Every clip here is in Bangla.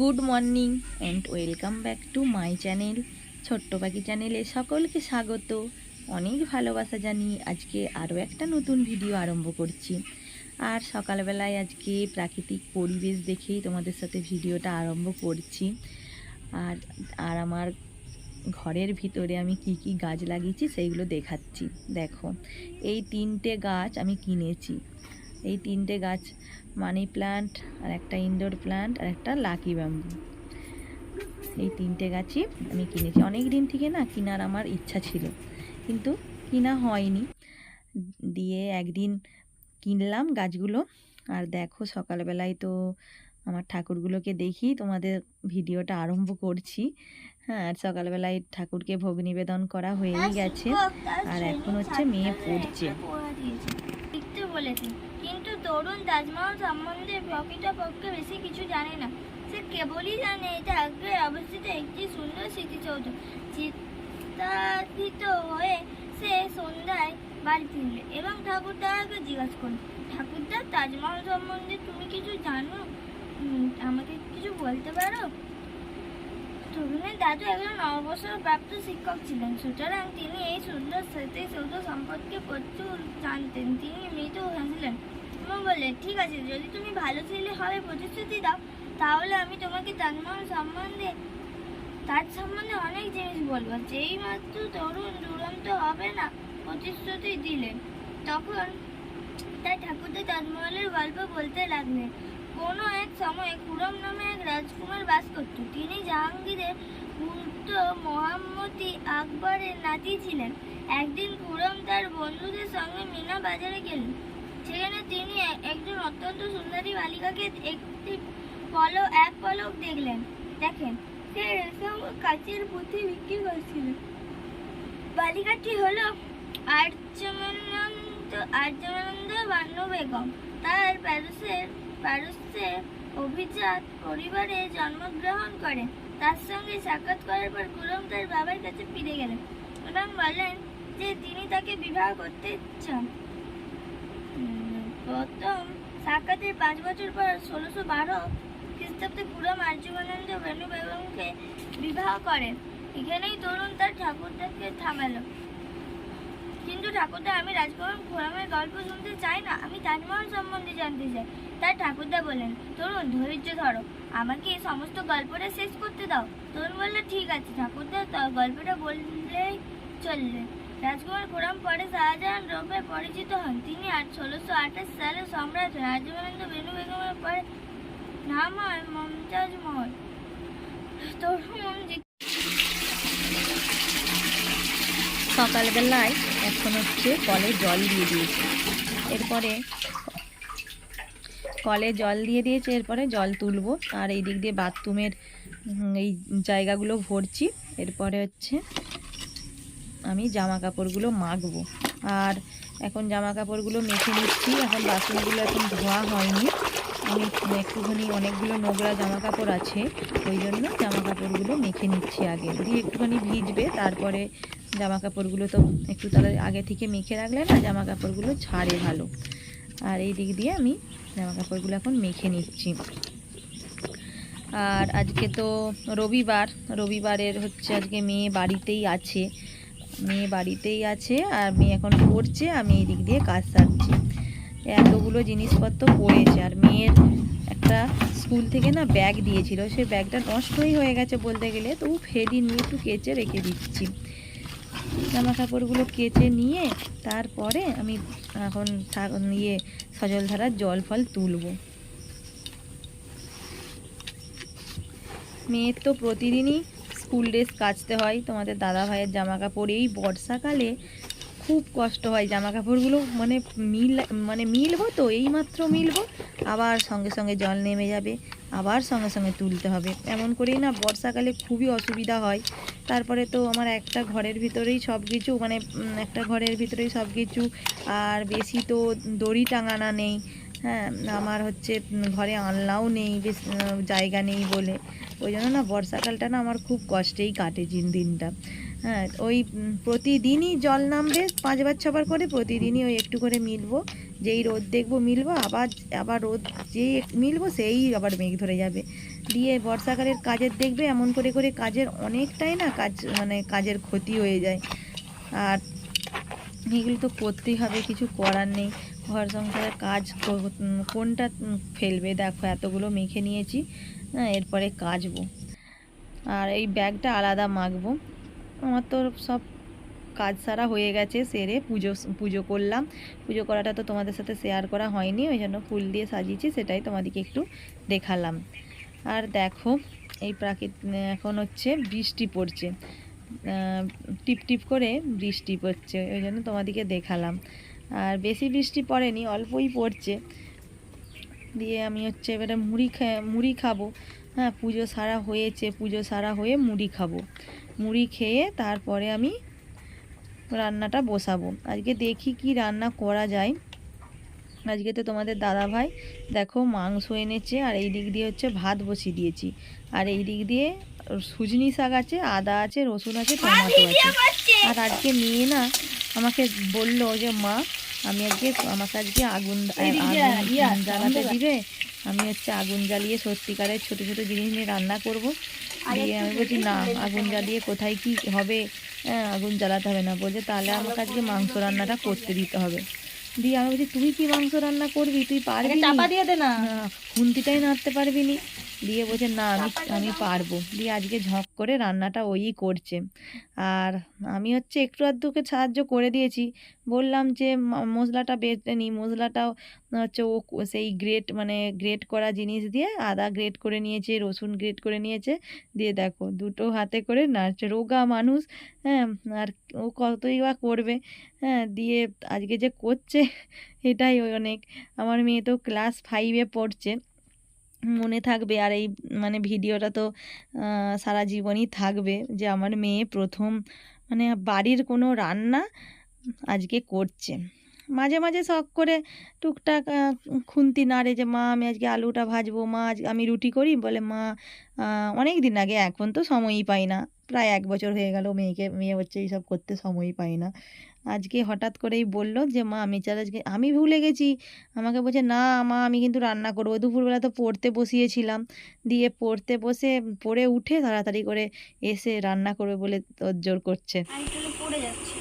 Good morning and welcome back to my channel, ছোট্ট পাখি চ্যানেলে সকলকে স্বাগত। অনেক ভালোবাসা জানিয়ে আজকে আরও একটা নতুন ভিডিও আরম্ভ করছি। আর সকালবেলায় আজকে প্রাকৃতিক পরিবেশ দেখেই তোমাদের সাথে ভিডিওটা আরম্ভ করছি। আর আর আমার ঘরের ভিতরে আমি কি কি গাছ লাগিয়েছি সেইগুলো দেখাচ্ছি। দেখো, এই তিনটে গাছ আমি কিনেছি। এই তিনটে গাছ, মানি প্ল্যান্ট আর একটা ইনডোর প্ল্যান্ট আর একটা লাকি ব্যাম্বু। এই তিনটে গাছই আমি কিনেছি। অনেক দিন থেকে না কেনার আমার ইচ্ছা ছিল, কিন্তু কিনা হয়নি। দিয়ে একদিন কিনলাম গাছগুলো আর দেখো সকালবেলায় তো আমার ঠাকুরগুলোকে দেখি, তোমাদের ভিডিওটা আরম্ভ করছি। হ্যাঁ আর সকালবেলায় ঠাকুরকে ভোগ নিবেদন করা হয়েই গেছে। আর এখন হচ্ছে মেয়ে পড়ছে। বলেছে তরুণ তাজমহল সম্বন্ধে প্রকৃতপক্ষে বেশি কিছু জানে না। সে কেবলই জানে এটা আগ্রায় অবস্থিত একটি সুন্দর স্মৃতিসৌধ চিত্তাকৃত হয়ে সে সন্ধ্যায় বাড়ি ফিরল এবং ঠাকুরদাকে জিজ্ঞাসা করল, ঠাকুরদা, তাজমহল সম্বন্ধে তুমি কিছু জানো? আমাকে কিছু বলতে পারো? তরুণের দাদু একজন অবসর প্রাপ্ত শিক্ষক ছিলেন। সুতরাং তিনি এই সুন্দর স্মৃতিসৌধ সম্পর্কে প্রচুর জানতেন। তিনি মৃত হাসলেন এবং বললেন, ঠিক আছে, যদি তুমি ভালো ছেলে হবে প্রতিশ্রুতি দাও, তাহলে আমি তোমাকে তাজমহল সম্বন্ধে, তার সম্বন্ধে অনেক জিনিস বলব। যেই মাত্র তরুণ দুরন্ত হবে না, প্রতিশ্রুতি দিলেন। তখন তাই ঠাকুরদা তাজমহলের গল্প বলতে লাগলেন। কোনো এক সময় খুরম নামে এক রাজকুমার বাস করত। তিনি জাহাঙ্গীরের পুত্র মোহাম্মদী আকবরের নাতি ছিলেন। একদিন খুরম তার বন্ধুদের সঙ্গে মিনা বাজারে গেলেন সেখানে তিনি একজন অত্যন্ত সুন্দরী বালিকাকে একটি পলক এক পলক দেখলেন। দেখেন, সে রেশম কাচের পুঁথি বিক্রি করছিল। বালিকাটি হল আর্যমানন্দ আর্যমানন্দ বানু বেগম। তার প্যারিসের প্যারিসে অভিজাত পরিবারে জন্মগ্রহণ করেন। তার সঙ্গে সাক্ষাৎ করার পর গুরুম তার বাবার কাছে ফিরে গেলেন। এবং বলেন যে, তিনি তাকে বিবাহ করতে চান। প্রথম সাক্ষাতের পাঁচ বছর পর ষোলোশো বারো খ্রিস্টাব্দে পুরম আর্যমানন্দ বেনু বেগমকে বিবাহ করেন এখানেই তরুণ তার ঠাকুরদাকে থামালো। কিন্তু ঠাকুরদা, আমি রাজকুমার খোরামের গল্প শুনতে চাই না, আমি তাজমহল সম্বন্ধে জানতে চাই। তার ঠাকুরদা বললেন, তরুণ, ধৈর্য ধরো। আমাকে এই সমস্ত গল্পটা শেষ করতে দাও। তরুণ বলল, ঠিক আছে। ঠাকুরদা গল্পটা বললেই চললেন রাজকুমার খোরাম পরে শাহজাহান রূপে পরিচিত হন। তিনি আর ষোলোশো আঠাশ সালে সম্রাট রাজমানন্দ বেনু বেগমের পরে নাম হয় মমতাজ মহল। সকালবেলায় এখন হচ্ছে কলে জল দিয়ে দিয়েছে। এরপরে কলে জল দিয়ে দিয়েছে, এরপরে জল তুলবো। আর এই দিক দিয়ে বাথরুমের এই জায়গাগুলো ভরছি। এরপরে হচ্ছে আমি জামা কাপড়গুলো মাখবো। আর এখন জামা কাপড়গুলো মেখে নিচ্ছি, এখন বাসনগুলো এখন ধোয়া হয়নি। আমি একটুখানি অনেকগুলো নোংরা জামা কাপড় আছে, ওই জন্য জামা কাপড়গুলো মেখে নিচ্ছি আগে। দিয়ে একটুখানি ভিজবে, তারপরে জামা কাপড়গুলো তো একটু তাহলে আগে থেকে মেখে রাখলে না জামা কাপড়গুলো ছাড়ে ভালো। আর এই দিক দিয়ে আমি জামা কাপড়গুলো এখন মেখে নিচ্ছি। আর আজকে তো রবিবার, রবিবারের হচ্ছে আজকে মেয়ে বাড়িতেই আছে। মেয়ে বাড়িতেই আছে আর মেয়ে এখন পড়ছে, আমি এই দিক দিয়ে কাজ সারছি। এতগুলো জিনিসপত্র পড়েছে আর মেয়ের একটা স্কুল থেকে না ব্যাগ দিয়েছিল সে ব্যাগটা নষ্টই হয়ে গেছে বলতে গেলে তবু ফেরি নিয়ে একটু কেচে রেখে দিচ্ছি। জামা কাপড়গুলো কেচে নিয়ে তারপরে আমি এখন ইয়ে সজল ধারার জল ফল তুলবো। মেয়ের তো প্রতিদিনই স্কুল ড্রেস কাচতে হয়। তোমাদের দাদা ভাইয়ের জামা কাপড় এই বর্ষাকালে খুব কষ্ট হয় জামা কাপড়গুলো মানে মিল মানে মিলবো তো, এইমাত্র মিলবো। আবার সঙ্গে সঙ্গে জল নেমে যাবে, আবার সঙ্গে সঙ্গে তুলতে হবে। এমন করেই না বর্ষাকালে খুবই অসুবিধা হয়। তারপরে তো আমার একটা ঘরের ভিতরেই সব কিছু মানে একটা ঘরের ভিতরেই সব কিছু আর বেশি তো দড়ি টাঙানা নেই। হ্যাঁ আমার হচ্ছে ঘরে আনলাও নেই, বেশ জায়গা নেই বলে। ওই জন্য না বর্ষাকালটা না আমার খুব কষ্টেই কাটে দিন দিনটা। হ্যাঁ ওই প্রতিদিনই জল নামবে পাঁচবার ছবার করে, প্রতিদিনই ওই একটু করে মিলবো। যেই রোদ দেখব মিলবো, আবার আবার রোদ যেই মিলবো সেই আবার মেঘ ধরে যাবে। দিয়ে বর্ষাকালের কাজের দেখবে, এমন করে করে কাজের অনেকটাই না কাজ মানে কাজের ক্ষতি হয়ে যায়। আর এগুলো তো করতেই হবে, কিছু করার নেই। ঘর সংসারের কাজ কোনটা ফেলবে? দেখো, এতগুলো মেখে নিয়েছি। হ্যাঁ এরপরে কাচবো। আর এই ব্যাগটা আলাদা মাখবো। আমার তো সব কাজ সারা হয়ে গেছে, সেরে পুজো পুজো করলাম। পুজো করাটা তো তোমাদের সাথে শেয়ার করা হয়নি, ওই জন্য ফুল দিয়ে সাজিয়েছি, সেটাই তোমাদেরকে একটু দেখালাম। আর দেখো, এই প্রাকৃত, এখন হচ্ছে বৃষ্টি পড়ছে। টিপ টিপ করে বৃষ্টি পড়ছে, ওই জন্য তোমাদেরকে দেখালাম। আর বেশি বৃষ্টি পড়েনি, অল্পই পড়ছে। দিয়ে আমি হচ্ছে এবারে মুড়ি খা মুড়ি খাব। হ্যাঁ পুজো সারা হয়েছে পুজো সারা হয়ে মুড়ি খাব। মুড়ি খেয়ে তারপরে আমি রান্নাটা বসাবো। আজকে দেখি কি রান্না করা যায়। আজকে তো তোমাদের দাদা ভাই দেখো মাংস এনেছে আর এই দিক দিয়ে হচ্ছে ভাত বসিয়ে দিয়েছি। আর এই দিক দিয়ে সুজনি শাক আছে আদা আছে রসুন আছে টমেটো আছে। আর আজকে মেয়ে না আমাকে বলল যে মা আমি আজকে আমাকে আজকে আগুন আগুন জ্বালাতে দিবে। আমি হচ্ছে আগুন জ্বালিয়ে সত্যিকারের ছোট ছোট জিনিস নিয়ে রান্না করব। দিয়ে আমি বলছি না আগুন জ্বালিয়ে কোথায় কি হবে? হ্যাঁ আগুন জ্বালাতে হবে না। বলছে তাহলে আমাকে আজকে মাংস রান্নাটা করতে দিতে হবে। দিয়ে আমি বলছি তুই কি মাংস রান্না করবি? তুই পারবি চাপা দিয়ে দে না খুন্তিটাই নাড়তে পারবি নি। দিয়ে বলছে, না, আমি আমি পারব। দিয়ে আজকে ঝক করে রান্নাটা ওই করছে। আর আমি হচ্ছে একটু আধটুকে সাহায্য করে দিয়েছি। বললাম যে মশলাটা বেটে নিই মশলাটাও হচ্ছে ও সেই গ্রেট মানে গ্রেট করা জিনিস দিয়ে আদা গ্রেট করে নিয়েছে, রসুন গ্রেট করে নিয়েছে। দিয়ে দেখো, দুটো হাতে করে নাড়ছে। রোগা মানুষ হ্যাঁ আর ও কতই বা করবে হ্যাঁ দিয়ে আজকে যে করছে, এটাই অনেক। আমার মেয়ে তো ক্লাস ফাইভে পড়ছে। মনে থাকবে আর এই মানে ভিডিওটা তো সারা জীবনই থাকবে যে আমার মেয়ে প্রথম মানে বাড়ির কোনো রান্না আজকে করছে। মাঝে মাঝে শখ করে টুকটাক খুন্তি নাড়ে যে মা আমি আজকে আলুটা ভাজবো, মা আজ আমি রুটি করি, বলে মা অনেক দিন আগে, এখন তো সময়ই পাই না। প্রায় এক বছর হয়ে গেল মেয়েকে, মেয়ে হচ্ছে এইসব করতে সময়ই পাই না। আজকে হঠাৎ করেই বলল যে, মা, আমি চাল আজকে, আমি ভুলে গেছি। আমাকে বলছে, না মা, আমি কিন্তু রান্না করব। দুপুরবেলা তো পড়তে বসিয়েছিলাম। দিয়ে পড়তে বসে, পড়ে উঠে তাড়াতাড়ি করে এসে রান্না করবে বলে তোর জোর করছে। পড়ে যাচ্ছি।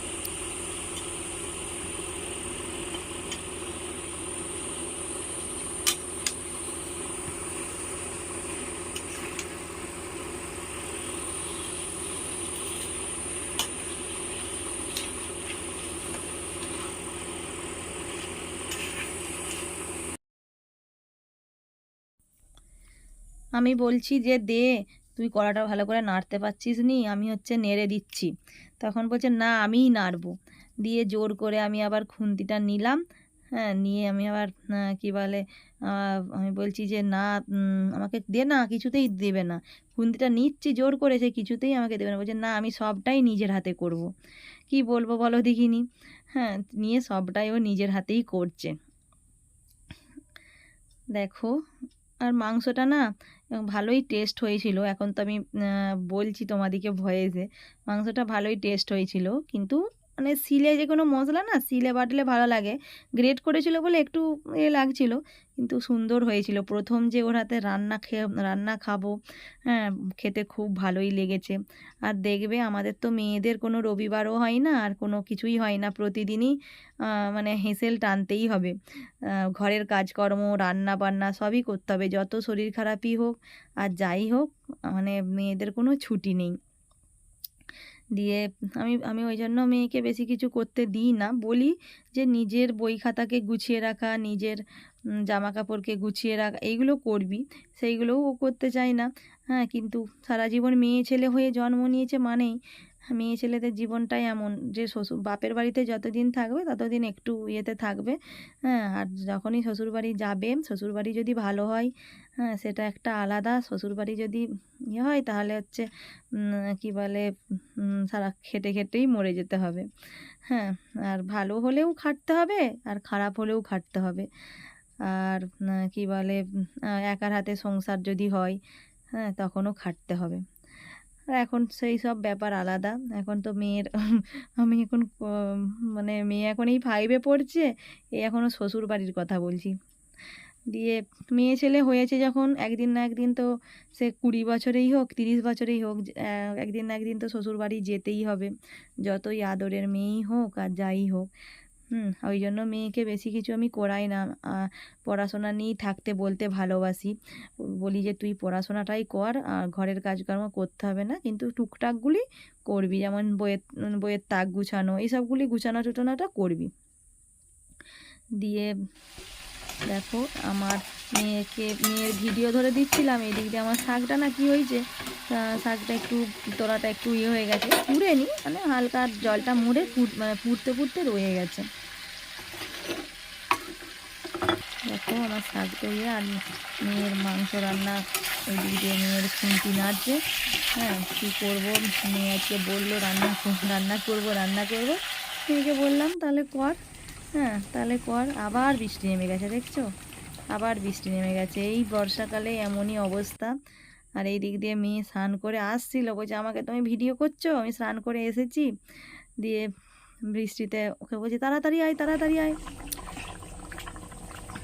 আমি বলছি যে, দে, তুই কড়াটা ভালো করে নাড়তে পারছিস নি, আমি হচ্ছে নেড়ে দিচ্ছি। তখন বলছে, না, আমিই নাড়বো। দিয়ে জোর করে আমি আবার খুন্তিটা নিলাম। হ্যাঁ নিয়ে আমি আবার কি বলে আমি বলছি যে, না আমাকে দে না, কিছুতেই দেবে না। খুন্তিটা নিচ্ছি জোর করে, সে কিছুতেই আমাকে দেবে না। বলছে, না, আমি সবটাই নিজের হাতে করব। কি বলব বলো দেখিনি? হ্যাঁ নিয়ে সবটাই ও নিজের হাতেই করছে। দেখো, আর মাংসটা না ভালোই টেস্ট হয়েছিল। এখন তো আমি বলছি তোমাদিকে ভয়েসে মাংসটা ভালোই টেস্ট হয়েছিল। কিন্তু মানে সিলে যে কোনো মশলা না, সিলে বাটলে ভালো লাগে। গ্রেট করেছিল বলে একটু এ লাগছিল, কিন্তু সুন্দর হয়েছিল। প্রথম যে ওর হাতে রান্না খেয়ে রান্না খাব হ্যাঁ খেতে খুব ভালোই লেগেছে। আর দেখবে আমাদের তো মেয়েদের কোনো রবিবারও হয় না, আর কোনো কিছুই হয় না, প্রতিদিনই মানে হেসেল টানতেই হবে। ঘরের কাজকর্ম, রান্না বান্না সবই করতে হবে, যত শরীর খারাপই হোক, আর যাই হোক মানে মেয়েদের কোনো ছুটি নেই। দিয়ে আমি আমি ওই জন্য মেয়েকে বেশি কিছু করতে দিই না। বলি যে নিজের বই খাতাকে গুছিয়ে রাখা, নিজের জামা কাপড়কে গুছিয়ে রাখা, এইগুলো করবি, সেইগুলোও ও করতে চায় না। হ্যাঁ কিন্তু সারা জীবন মেয়ে ছেলে হয়ে জন্ম নিয়েছে মানেই, মেয়ে ছেলেদের জীবনটাই এমন যে শ্বশুর, বাপের বাড়িতে যতদিন থাকবে ততদিন একটু ইয়েতে থাকবে। হ্যাঁ আর যখনই শ্বশুরবাড়ি যাবে, শ্বশুরবাড়ি যদি ভালো হয় হ্যাঁ সেটা একটা আলাদা। শ্বশুরবাড়ি যদি ইয়ে হয় তাহলে হচ্ছে কি বলে সারা খেটে খেটেই মরে যেতে হবে। হ্যাঁ আর ভালো হলেও খাটতে হবে, আর খারাপ হলেও খাটতে হবে। আর কি বলে একার হাতে সংসার যদি হয় হ্যাঁ তখনও খাটতে হবে। আর এখন সেই সব ব্যাপার আলাদা। এখন তো মেয়ের, আমি এখন মানে মেয়ে এখন এই ফাইভে পড়ছে, এ এখনও শ্বশুর বাড়ির কথা বলছি। দিয়ে মেয়ে ছেলে হয়েছে যখন, একদিন না একদিন তো সে কুড়ি বছরেই হোক, তিরিশ বছরেই হোক একদিন না একদিন তো শ্বশুর বাড়ি যেতেই হবে। যতই আদরের মেয়েই হোক আর যাই হোক হুম, ওই জন্য মেয়েকে বেশি কিছু আমি করাই না। পড়াশোনা নিয়েই থাকতে বলতে ভালোবাসি। বলি যে তুই পড়াশোনাটাই কর, আর ঘরের কাজকর্ম করতে হবে না, কিন্তু টুকটাকগুলি করবি। যেমন বইয়ের বইয়ের তাক গুছানো, এইসবগুলি গুছানো টুটানোটা করবি। দিয়ে দেখো, আমার মেয়েকে, মেয়ের ভিডিও ধরে দিচ্ছিলাম, এই দিক দিয়ে আমার শাকটা না কি হয়েছে? শাকটা একটু, তোলাটা একটু ইয়ে হয়ে গেছে। পুড়ে পুড়েনি মানে হালকা জলটা মুড়ে মানে ফুটতে ফুটতে রয়ে গেছে। দেখো, আমার শাকটা ইয়ে আর মেয়ের মাংস রান্না ওই দিক দিয়ে মেয়ের খুন্তি নাড়ছে। হ্যাঁ কী করব? মেয়ে আজকে বলল, রান্না রান্না করব রান্না করব। মেয়েকে বললাম, তাহলে কর। হ্যাঁ তাহলে কর, আবার বৃষ্টি নেমে গেছে, দেখছ? আবার বৃষ্টি নেমে গেছে। এই বর্ষাকালে এমনই অবস্থা। আর এই দিক দিয়ে মেয়ে স্নান করে আসছিল, বলছে, আমাকে তুমি ভিডিও করছ? আমি স্নান করে এসেছি। দিয়ে বৃষ্টিতে ওকে বলছি, তাড়াতাড়ি আয় তাড়াতাড়ি আয়।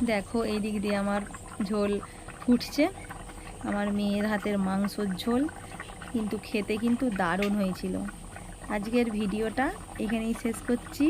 দেখো, এই দিক দিয়ে আমার ঝোল ফুটছে। আমার মেয়ের হাতের মাংসর ঝোল। কিন্তু খেতে কিন্তু দারুণ হয়েছিল। আজকের ভিডিওটা এখানেই শেষ করছি।